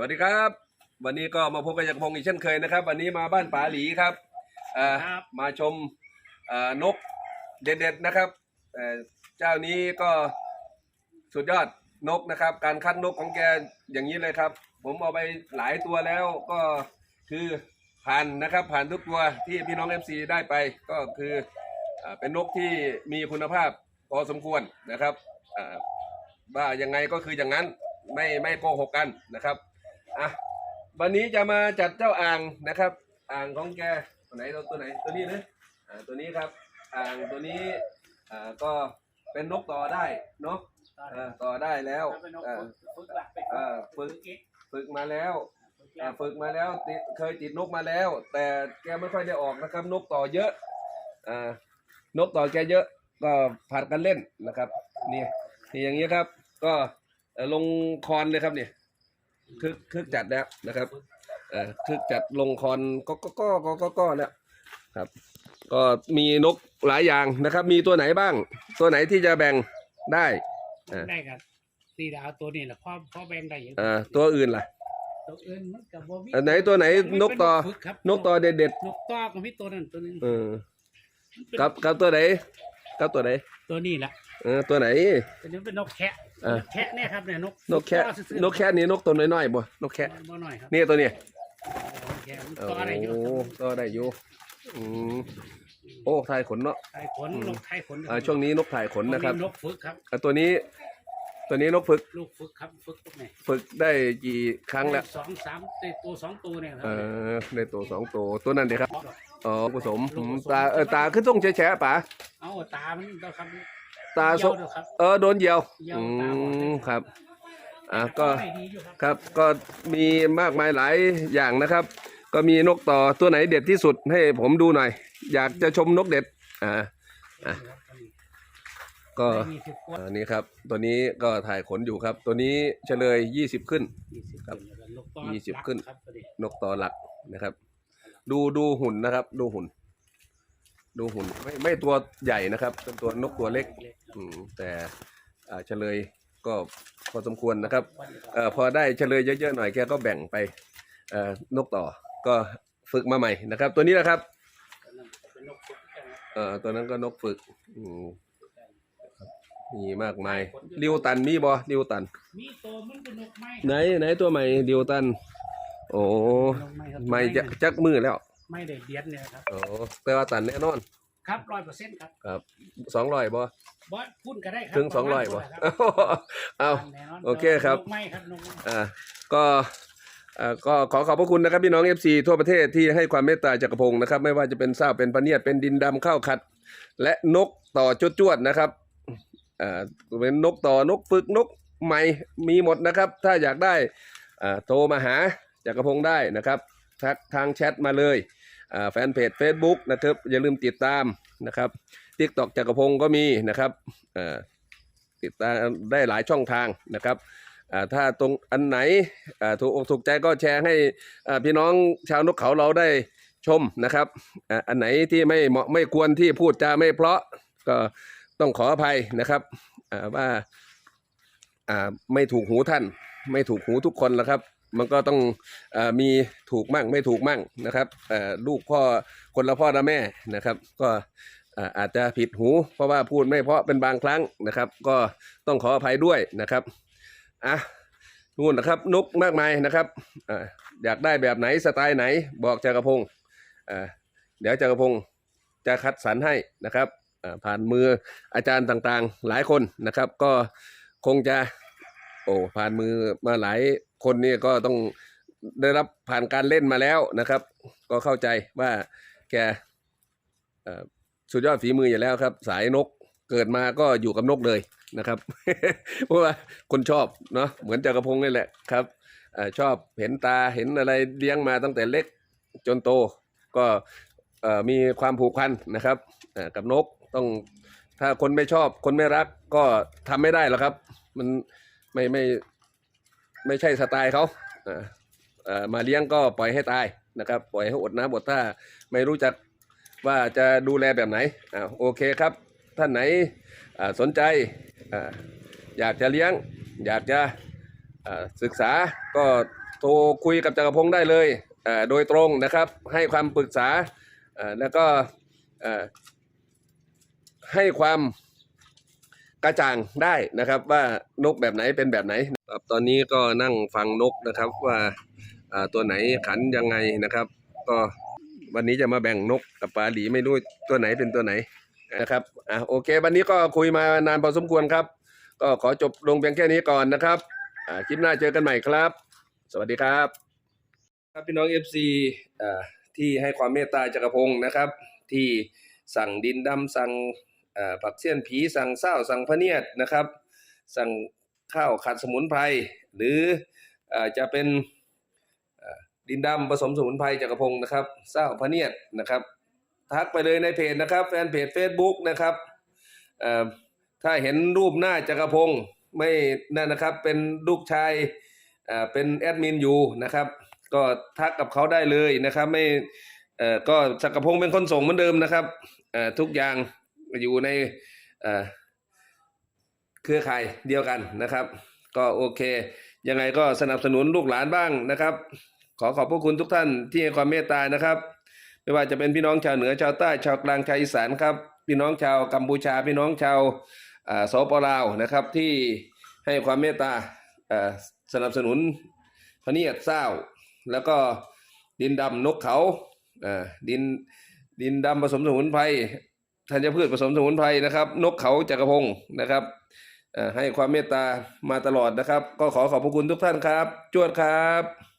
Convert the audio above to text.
วัสดีครับ วันนี้ก็มาพบกับจักรพงศ์อีกเช่นเคยนะครับ วันนี้มาบ้านป๋าหลีครับเอ่อครับ มาชมเอ่อนกเด็ดๆนะครับเอ่อเจ้านี้ก็สุดยอดนกนะครับ การคัดนกของแกอย่างนี้เลยครับ ผมเอาไปหลายตัวแล้วก็คือผ่านนะครับ ผ่านทุกตัวที่พี่น้องเอฟซีได้ไปก็คือเอ่อเป็นนกที่มีคุณภาพพอสมควรนะครับเอ่อว่ายังไงก็คืออย่างนั้นไม่ไม่โกหกกันนะครับ อะวันนี้จะมาจัดเจ้าอ่างนะครับ อ่างของแกตัวไหนตัวตัวไหนตัวนี้นะอ่าตัวนี้ครับ อ่างตัวนี้อ่าก็เป็นนกต่อได้เนาะอ่าต่อได้แล้วถ้าเป็นนกอ่าฝึกหลักไปอ่าฝึกอีกฝึกมาแล้วฝึกอ่าแล้วฝึกมาแล้วติดเคยติดนกมาแล้ว แต่แกไม่ค่อยได้ออกนะครับ นกต่อเยอะอ่านกต่อแกเยอะก็ผัดกันเล่นนะครับนี่นี่อย่างนี้ครับ ก็เอ่อลงคอนเลยครับเนี่ย คึกคึกจัดแล้วนะครับเอ่อคึกจัดลงคอนก็ก็ก็ก็ก็ก็แล้วครับ ก็มีนกหลายอย่างนะครับ มีตัวไหนบ้าง ตัวไหนที่จะแบ่งได้อ่าได้ครับสี่ดาวตัวนี้แหละพ่อพ่อแบ่งได้อย่างเอ่อตัวอื่นล่ะตัวอื่นมันกับบ่มีอันไหนตัวไหนนกต่อ ฝึครับนกต่อเด็ดเด็ดนกต่อกับพี่ตัวนั้นตัวนึงๆเออกับกับตัวไหนกับตัวไหนตัวนี้แหละเออตัวไหนตัวนี้เป็นนกแคะ อ่าแคะเนี่ยครับเนี่ยนกนกแค่ซื่อนกแค่นี้นกตัวน้อยๆบ่นกแค่บ่หน่อยครับนี่ตัวนี้แคะมันโอ้ต่ออะไรอยู่ก็ได้อยู่อืมโอ้ทายขนเนาะไทยขนนกไทยขนอ่าช่วงนี้นกถ่ายขนนะครับนกฝึกครับอ่าตัวนี้ ตัวนี้นกฝึกลูกฝึกครับฝึกไหนฝึกได้กี่ครั้งแล้วสองสามได้ตัวสองตัวเนี่ยครัเออได้ตัวสองตัวตัวนั้นเด็ครับอ๋อผสมอืมตาเออตาขึ้นต้องแฉะๆป่ะเอาตามันเด้อครับ ตาเหี่สยวเด้อครับ เออโดนเหยี่ยวเหยี่ยวอืตาบอดเลย มครับ อ่าก็ได้ดีอยู่ครับครับก็มีมากมายหลายอย่างนะครับ ก็มีนกต่อตัวไหนเด็ดที่สุดให้ผมดูหน่อย อยากจะชมนกเด็ดอ่าอะก็ได้มีสิบกว่าอันนี้ครับ ตัวนี้ก็ถ่ายขนอยู่ครับ ตัวนี้เฉลยยี่สิบขึ้น ยี่สิบครับขึ้นแล้วก็นกต่อยี่สิบหลักขึ้นครับตัวนี้นกต่อหลักนะครับ ดูดูหุ่นนะครับ ดูหุ่น ดูหุ่นไม่ไม่ตัวใหญ่นะครับเป็นตัวนกตัวเล็กเล็กครับอืมแต่อ่าเฉลยก็พอสมควรนะครับวันนี้ก็เอ่อพอได้เฉลยเยอะๆหน่อยแกก็แบ่งไปเอ่อนกต่อก็ฝึกมาใหม่นะครับ ตัวนี้นะครับตัวนั้นเป็นนกฝึกกันนะเอ่อตัวนั้นก็นกฝึกอืมมีมากมายริวตันมีบ่ริวตัน มีตัวมันเป็นนกไม้ไหนไหนตัวใหม่ริวตัน โอ้นกไม้ครับไม่จะจักมือแล้ว ไม่ได้เบียดเนี่ยครับ โอ้แต่ว่าตันแน่นอน ครับร้อยเปอร์เซ็นต์ครับครับสองร้อยบ่บอสพูดก็ได้ครัถึงสองร้อยบ่ประมาณเอา แน่นนโอเคครับ นกไม้ครับนกไม้อ่าก็อ่าก็ขอขอบพระคุณนะครับพี่น้อง FC ทั่วประเทศที่ให้ความเมตตาจักรพงศ์นะครับ ไม่ว่าจะเป็นเศร้าเป็นปะเนียดเป็นดินดำข้าวขัด และนกต่อจวดจวดๆนะครับอ่าเป็นนกต่อนกฝึกนกใหม่มีหมดนะครับ ถ้าอยากได้อ่าโทรมาหาจักรพงศ์ได้นะครับทักทางแชทมาเลยอ่า แฟนเพจ Facebook นะครับอย่าลืมติดตามนะครับทิกตอกจักรพงศ์ก็มีนะครับติดตามได้หลายช่องทางนะครับถ้าตรงอันไหนถูกอกถูกใจก็แชร์ให้พี่น้องชาวนกเขาเราได้ชมนะครับอันไหนที่ไม่เหมาะไม่ควรที่พูดจาไม่เพราะก็ต้องขออภัยนะครับว่าไม่ถูกหูท่าน ไม่ถูกหูทุกคนแล้วครับ มันก็ต้องอมีถูกมั่งไม่ถูกมั่งนะครับลูกพ่อคนละพ่อละแม่นะครับ ก็อาอาจจะผิดหู เพราะว่าพูดไม่เพราะเป็นบางครั้งนะครับ ก็ต้องขออภัยด้วยนะครับอะนู่นนะครับนกมากมายนะครับออยากได้แบบไหนสไตล์ไหนบอกจักรพงศ์เดี๋ยวจักรพงศ์จะคัดสรรให้นะครับผ่านมืออาจารย์ต่างๆ หลายคนนะครับ ก็คงจะโอ้ผ่านมือมาหลาย คนนี่ก็ต้องได้รับผ่านการเล่นมาแล้วนะครับ ก็เข้าใจว่าแกสุดยอดฝีมืออยู่แล้วครับ สายนกเกิดมาก็อยู่กับนกเลยนะครับ เพราะว่าคนชอบเนาะเหมือนจักรพงศ์นี่แหละครับอชอบเห็นตาเห็นอะไรเลี้ยงมาตั้งแต่เล็กจนโต ก็มีความผูกพันนะครับกับนกต้องถ้าคนไม่ชอบคนไม่รักก็ทำไม่ได้หรอกครับ มันไม่ไม่ ไม่ใช่สไตล์เขาเมาเลี้ยงก็ปล่อยให้ตายนะครับ ปล่อยให้อดน้ำอดท่าไม่รู้จักว่าจะดูแลแบบไหนอโอเคครับ ท่านไหนสนใจออยากจะเลี้ยง อยากจะศึกษาก็โทรคุยกับจักรพงศ์ได้เลยโดยตรงนะครับ ให้ความปรึกษาแล้วก็ให้ความ กระจ่างได้นะครับว่านกแบบไหนเป็นแบบไหนครับตอนนี้ก็นั่งฟังนกนะครับว่าตัวไหนขันยังไงนะครับ ก็วันนี้จะมาแบ่งนกกับปลาหลีไม่รู้ตัวไหนเป็นตัวไหนนะครับอะโอเค วันนี้ก็คุยมานานพอสมควรครับ ก็ขอจบลงเพียงแค่นี้ก่อนนะครับอ่าคลิปหน้าเจอกันใหม่ครับ สวัสดีครับ ครับพี่น้อง FC อ่าที่ให้ความเมตตาจักรพงศ์นะครับ ที่สั่งดินดำสั่ง ผักเสี้ยนผีสั่งเศร้าสั่งพะเนียดนะครับ สั่งข้าวขัดสมุนไพรหรืออจะเป็นดินดำผสมสมุนไพรจักรพงศ์นะครับเศร้าพะเนียดนะครับทักไปเลยในเพจนะครับแฟนเพจ Facebook นะครับถ้าเห็นรูปหน้าจักรพงศ์ไม่นั่นนะครับเป็นลูกชายเป็นแอดมินอยู่นะครับ ก็ทักกับเขาได้เลยนะครับไม่ก็จักรพงศ์เป็นคนส่งเหมือนเดิมนะครับทุกอย่าง อยู่ในเครือข่ายเดียวกันนะครับ ก็โอเค ยังไงก็สนับสนุนลูกหลานบ้างนะครับ ขอขอบพระคุณทุกท่านที่ให้ความเมตตานะครับ ไม่ว่าจะเป็นพี่น้องชาวเหนือชาวใต้ชาวกลางชาวอีสานครับ พี่น้องชาวกัมพูชา พี่น้องชาวสปลาวนะครับ ที่ให้ความเมตตาสนับสนุนพะเนียดเศร้าแล้วก็ดินดำนกเขาอ่าดินดินดำผสมสมุนไพร ธัญพืชผสมสมุนไพรนะครับ นกเขาจักรพงศ์นะครับให้ความเมตตามาตลอดนะครับ ก็ขอขอบพระคุณทุกท่านครับ จวดครับ